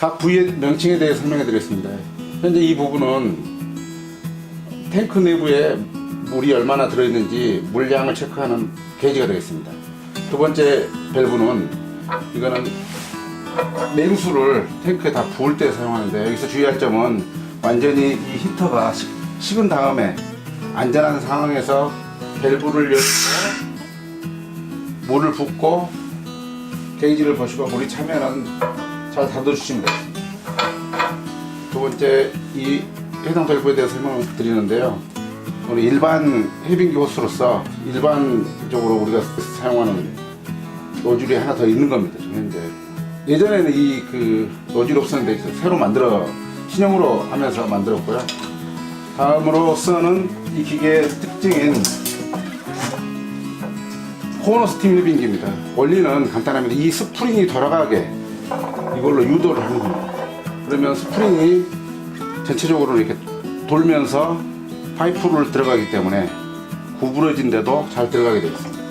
각 부위의 명칭에 대해 설명해 드리겠습니다. 현재 이 부분은 탱크 내부에 물이 얼마나 들어있는지 물량을 체크하는 게이지가 되겠습니다. 두 번째 밸브는 이거는 냉수를 탱크에 다 부을 때 사용하는데 여기서 주의할 점은 완전히 이 히터가 식- 식은 다음에 안전한 상황에서 밸브를 열고 물을 붓고 게이지를 보시고 물이 차면은 잘 닫아주시면 되겠습니다. 두 번째 이 해당 밸브에 대해서 설명을 드리는데요. 우리 일반 해빙기 호스로서 일반적으로 우리가 사용하는 노즐이 하나 더 있는 겁니다. 지금 현재 예전에는 이 그 노즐이 없었는데 새로 만들어 신형으로 하면서 만들었고요. 다음으로서는 이 기계의 특징인 코너 스팀 리빙기입니다. 원리는 간단합니다. 이 스프링이 돌아가게 이걸로 유도를 하는 겁니다. 그러면 스프링이 전체적으로 이렇게 돌면서 파이프를 들어가기 때문에 구부러진데도 잘 들어가게 되어 있습니다.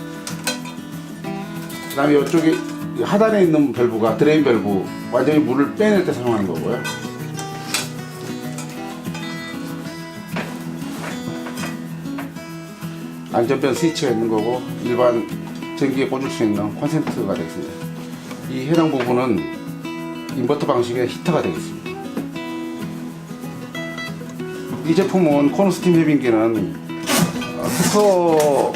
그 다음에 이쪽에 하단에 있는 밸브가 드레인 밸브 완전히 물을 빼낼 때 사용하는 거고요. 안전변 스위치가 있는 거고 일반 전기에 꽂을 수 있는 콘센트가 되겠습니다. 이 해당 부분은 인버터 방식의 히터가 되겠습니다. 이 제품은 코너스팀 해빙기는 어, 특허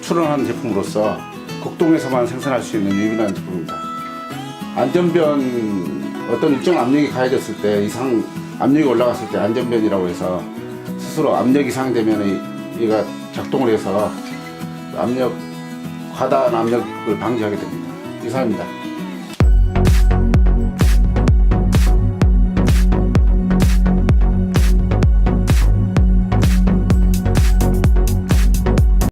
출원한 제품으로서 극동에서만 생산할 수 있는 유일한 제품입니다. 안전변 어떤 일정 압력이 가해졌을 때 이상 압력이 올라갔을 때 안전변이라고 해서 스스로 압력 이상 되면 얘가 작동을 해서 압력 과다한 압력을 방지하게 됩니다. 이상입니다.